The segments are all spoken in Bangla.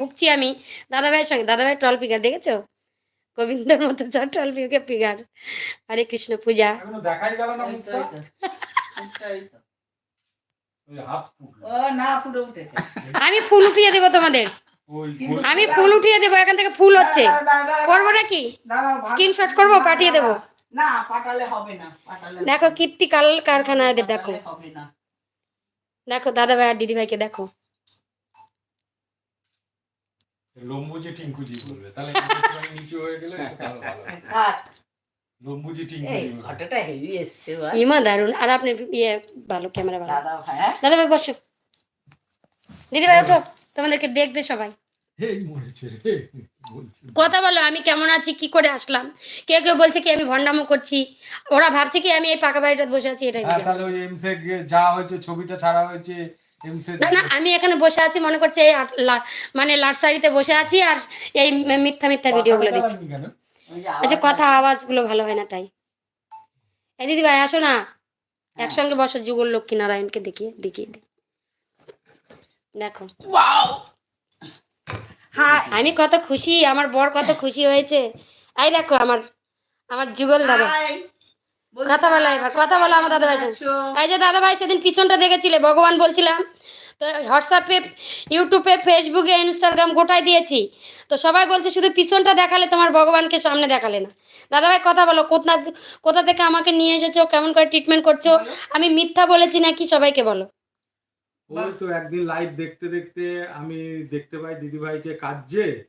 ভুগছি আমি। দাদাভাইয়ের সঙ্গে। দাদাভাই টল পিকার দেখেছ? গোবিন্দর মতো তো টল পিকে পিকার হরে কৃষ্ণ পূজা। আমি ফুল উঠিয়ে দেবো তোমাদের। আমি ফুল উঠিয়ে দেবো এখান থেকে ফুল হচ্ছে। করব নাকি? স্ক্রিনশট করব পাঠিয়ে দেবো? না পাঠালে হবে না দেখো কীর্তিকাল কারখানা এদের দেখো। দেখো দাদাভাই আর দিদিভাইকে দেখো। লম্বুজি টিঙ্কুজি বলবে। তাহলে নিচু হয়ে গেলে একটু ভালো ভালো হয়। আর লম্বুজি টিঙ্কুজি ফটোটা হেভি এসছে ইমা দারুণ আর আপনি ইয়ে ভালো ক্যামেরা ভালো দাদা হ্যাঁ? বসো। ওঠো। তোমাদেরকে দেখবে সবাই। কথা বলো আমি কেমন আছি? কি করে আসলাম? কেউ কেউ বলছে কি আমি ভণ্ডামো করছি। ওরা ভাবছে কি আমি এই পাকা বাড়িটা বসে আছি এটাই হ্যাঁ তাহলে ওই এমসে যা হয়েছে ছবিটা ছাড়া হয়েছে না না আমি এখানে বসে আছি মনে করছে এই লা- মানে লাটসারিতে বসে আছি আর এই মিথ্যা মিথ্যা ভিডিওগুলো দিচ্ছি। কেন? ওই যে আচ্ছা আওয়াজ কথা আওয়াজগুলো ভালো হয় না তাই। এই দিদি ভাই আসো না। একসঙ্গে বসো যুগল লক্ষ্মী নারায়ণকে দেখিয়ে দেখিয়ে। দেখো। হ্যাঁ আমি কত খুশি আমার বর কত খুশি হয়েছে। এই দেখো আমার আমার যুগল দাদা। কথা বলো এবার, কথা বলো আমার দাদা আছো? এই যে দাদা ভাই সেদিন পিছনটা দেখেছিলে ভগবান বলছিলাম। তো হোয়াটসঅ্যাপে ইউটিউবে ফেসবুকে ইনস্টাগ্রাম গোটাই দিয়েছি। তো সবাই বলছে শুধু পিছনটা দেখালে তোমার ভগবানকে সামনে দেখালে না। দাদা ভাই কথা বলো কোথা কোথা থেকে আমাকে নিয়ে এসেছ কেমন করে ট্রিটমেন্ট করছ? আমি মিথ্যা বলেছি নাকি সবাইকে বলো। ওই তো একদিন লাইভ দেখতে দেখতে আমি দেখতে পাই দিদিভাইকে কাঁদছে।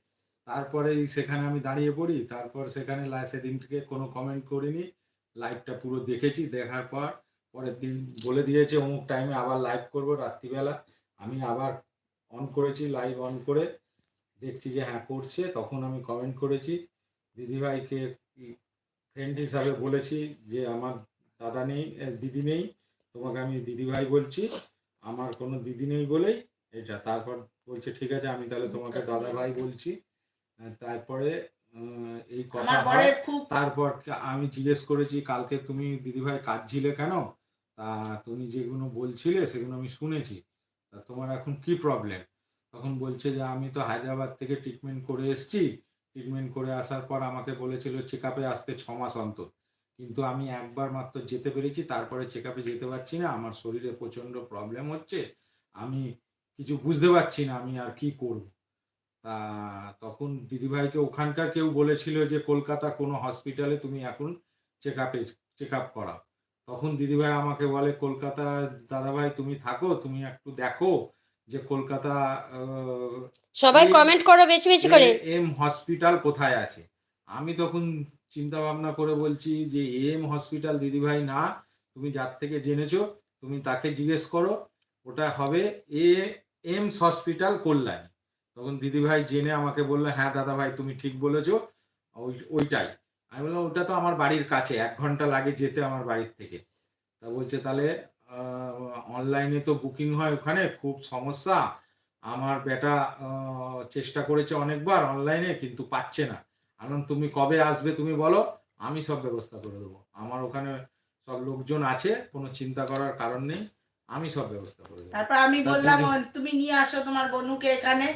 তারপরে সেখানে আমি দাঁড়িয়ে পড়ি তারপর সেখানে লা- সেদিন থেকে কোনো কমেন্ট করিনি। লাইভটা পুরো দেখেছি দেখার পর পরের দিন বলে দিয়েছে অমুক টাইমে আবার লাইভ করব রাত্রিবেলা। আমি আবার অন করেছি লাইভ অন করে দেখছি যে হ্যাঁ করছে। তখন আমি কমেন্ট করেছি দিদিভাইকে ফ্রেন্ড হিসাবে বলেছি যে আমার দাদা নেই দিদি নেই তোমাকে আমি দিদিভাই বলছি আমার কোনো দিদি নেই বলেই এটা। তারপর বলছে ঠিক আছে আমি তাহলে তোমাকে দাদা ভাই বলছি। তারপরে এই কথা তারপর আমি জিজ্ঞেস করেছি কালকে তুমি দিদিভাই কাঁদছিলে কেন? তা তুমি যেগুলো বলছিলে সেগুলো আমি শুনেছি। তা তোমার এখন কি প্রবলেম তখন বলছে যে আমি তো হায়দ্রাবাদ থেকে ট্রিটমেন্ট করে এসেছি। ট্রিটমেন্ট করে আসার পর আমাকে বলেছিল চেক আপে আসতে ছ মাস অন্তর। কিন্তু আমি একবার মাত্র যেতে পেরেছি তারপরে চেক আপে যেতে পারছি না। আমার শরীরে প্রচণ্ড প্রবলেম হচ্ছে। আমি কিছু বুঝতে পারছি না আমি আর কি করব? তখন দিদিভাইকে ওখানকার কেউ বলেছিল যে কলকাতা কোনো হসপিটালে তুমি এখন চেক আপে চেক আপ করা তখন দিদিভাই আমাকে বলে কলকাতা দাদাভাই তুমি থাকো তুমি একটু দেখো যে কলকাতা সবাই কমেন্ট করো বেশি বেশি করে। এম হসপিটাল কোথায় আছে? আমি তখন চিন্তা ভাবনা করে বলছি যে এম হসপিটাল দিদিভাই না তুমি যার থেকে জেনেছো তুমি তাকে জিজ্ঞেস করো। ওটা হবে এ এমস হসপিটাল কল্যাণী। তখন দিদিভাই জেনে আমাকে বলল হ্যাঁ দাদা ভাই তুমি ঠিক বলেছ। ওই ওইটাই। আমি বললাম ওটা তো আমার বাড়ির কাছে এক ঘণ্টা লাগে যেতে আমার বাড়ির থেকে। তা বলছে তাহলে অনলাইনে তো বুকিং হয় ওখানে খুব সমস্যা। আমার বেটা চেষ্টা করেছে অনেকবার অনলাইনে কিন্তু পাচ্ছে না। এখন তুমি কবে আসবে তুমি বলো আমি সব ব্যবস্থা করে দেবো। আমার ওখানে সব লোকজন আছে কোনো চিন্তা করার কারণ নেই আমি সব ব্যবস্থা করে দেবো। তারপর আমি বললাম তুমি নিয়ে আসো তোমার বনুকে এখানে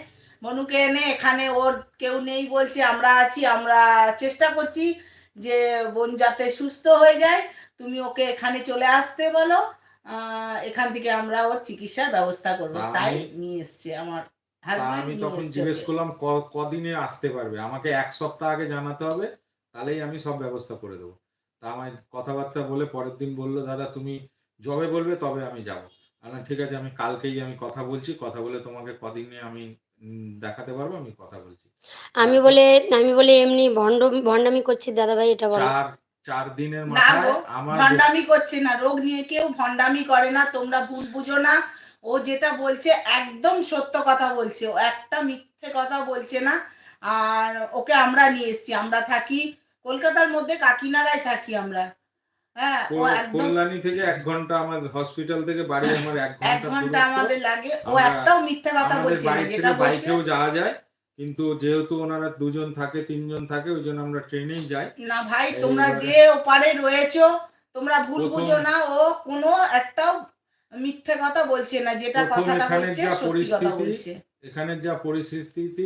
বনুকে এনে এখানে ওর কেউ নেই বলছে আমরা আছি আমরা চেষ্টা করছি যে বোন যাতে সুস্থ হয়ে যায়। তুমি ওকে এখানে চলে আসতে বলো। এখান থেকে আমরা ওর চিকিৎসার ব্যবস্থা করব। তাই নিয়ে এসছে আমার আমি তখন জিজ্ঞেস করলাম কদিনে আসতে পারবে? আমাকে এক সপ্তাহ আগে জানাতে হবে তাহলেই আমি সব ব্যবস্থা করে দেবো। তা আমায় কথাবার্তা বলে পরের দিন বলল দাদা তুমি যবে বলবে তবে আমি যাব। আমি ঠিক আছে আমি কালকেই আমি কথা বলছি। কথা বলে তোমাকে কদিনে আমি দেখাতে পারব? আমি কথা বলছি। আমি বলে আমি বলে এমনি ভণ্ড ভণ্ডামি করছি দাদা ভাই এটা বলো। চার চার দিনের না মাথায় গো আমার ভণ্ডামি করছে না রোগ নিয়ে কেউ ভণ্ডামি করে না তোমরা ভুল বুঝো না। ও যেটা বলছে একদম সত্য কথা বলছে ও একটা মিথ্যে কথা বলছে না। আর ওকে আমরা নিয়ে এসেছি আমরা থাকি কলকাতার মধ্যে কাকিনাড়ায় থাকি আমরা। কল্যাণী থেকে এক ঘণ্টা আমার হসপিটাল থেকে বাড়ি আমার এক ঘণ্টা আমাদের লাগে। ও একটাও মিথ্যে কথা বলছে না যেটা বাইকেও যাওয়া যায় কিন্তু যেহেতু ওনারা দুজন থাকে তিনজন থাকে ওই জন্য আমরা ট্রেনেই যাই। না ভাই তোমরা যে ওপারে রয়েছো তোমরা ভুল বুঝো না ও কোনো একটাও মিথ্যে কথা বলছে না যেটা কথাটা যা সত্যি কথা বলছে। এখানের যা পরিস্থিতি